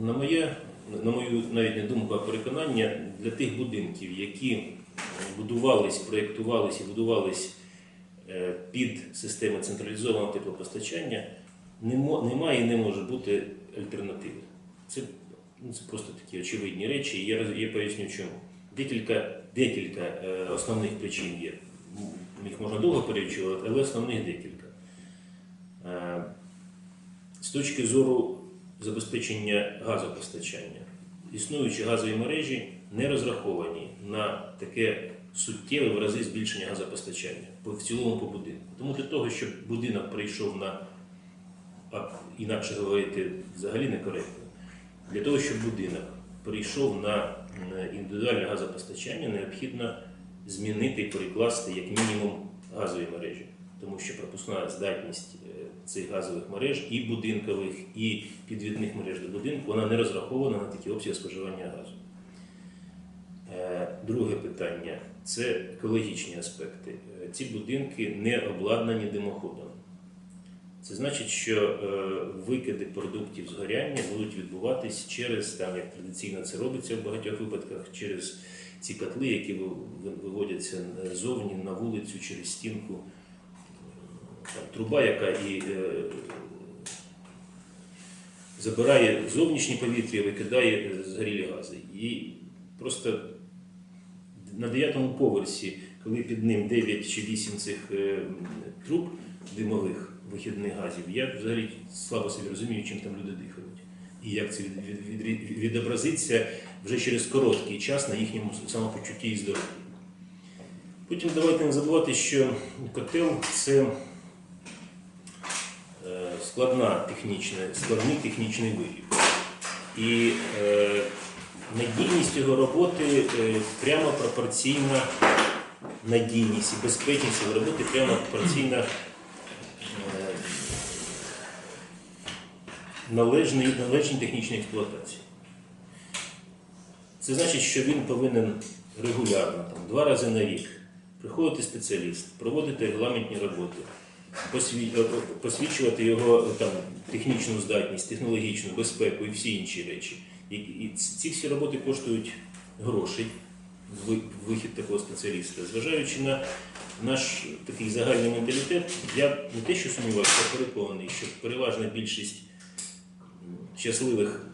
На моє, на мою навіть не думку, а переконання для тих будинків, які будувались, проєктувались і будувались е, під систему централізованого теплопостачання, немає і не може бути альтернативи. Це, ну, це просто такі очевидні речі, і я, я поясню чому. Декілька, декілька е, основних причин є. Їх можна довго перелічувати, але основних декілька. Е, з точки зору забезпечення газопостачання, існуючі газові мережі не розраховані на таке суттєве в рази збільшення газопостачання в цілому по будинку. Тому для того, щоб будинок прийшов на, а інакше говорити, взагалі некоректно, для того, щоб будинок перейшов на на індивідуальне газопостачання, необхідно змінити і перекласти як мінімум газові мережі, тому що пропускна здатність е, цих газових мереж і будинкових, і підвідних мереж до будинку вона не розрахована на такі обсяги споживання газу. Е, Друге питання це екологічні аспекти. Е, Ці будинки не обладнані димоходом. Це значить, що е, викиди продуктів згоряння будуть відбуватись через, там, як традиційно це робиться в багатьох випадках, через ці котли, які ви- ви- виводяться зовні на вулицю через стінку. Труба, яка і е, забирає зовнішнє повітря, викидає е, згорілі гази. І просто на дев'ятому поверсі, коли під ним 9 чи 8 цих е, труб димових вихідних газів, я взагалі слабо собі розумію, чим там люди дихають. І як це від, від, від, відобразиться вже через короткий час на їхньому самопочутті і здоров'ї. Потім давайте не забувати, що котел це складна технічна, складний технічний виріб. І е, надійність його роботи е, прямо пропорційна надійність і безпечність його роботи прямо пропорційна е, належній, належній технічній експлуатації. Це значить, що він повинен регулярно, там, два рази на рік, приходити спеціаліст, проводити регламентні роботи, е, посвідчувати його е, там, технічну здатність, технологічну безпеку і всі інші речі. І, ці всі роботи коштують грошей, ви- вихід такого спеціаліста. Зважаючи на наш такий загальний менталітет, я не те, що сумніваюся, а переконаний, що переважна більшість щасливих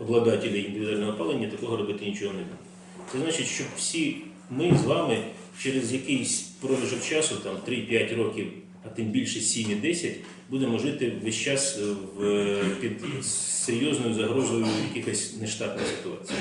обладателів індивідуального опалення такого робити нічого не буде. Це значить, що всі ми з вами через якийсь проміжок часу, там 3-5 років, а тим більше 7 і 10, будемо жити весь час в, під серйозною загрозою якихось нештатних ситуацій.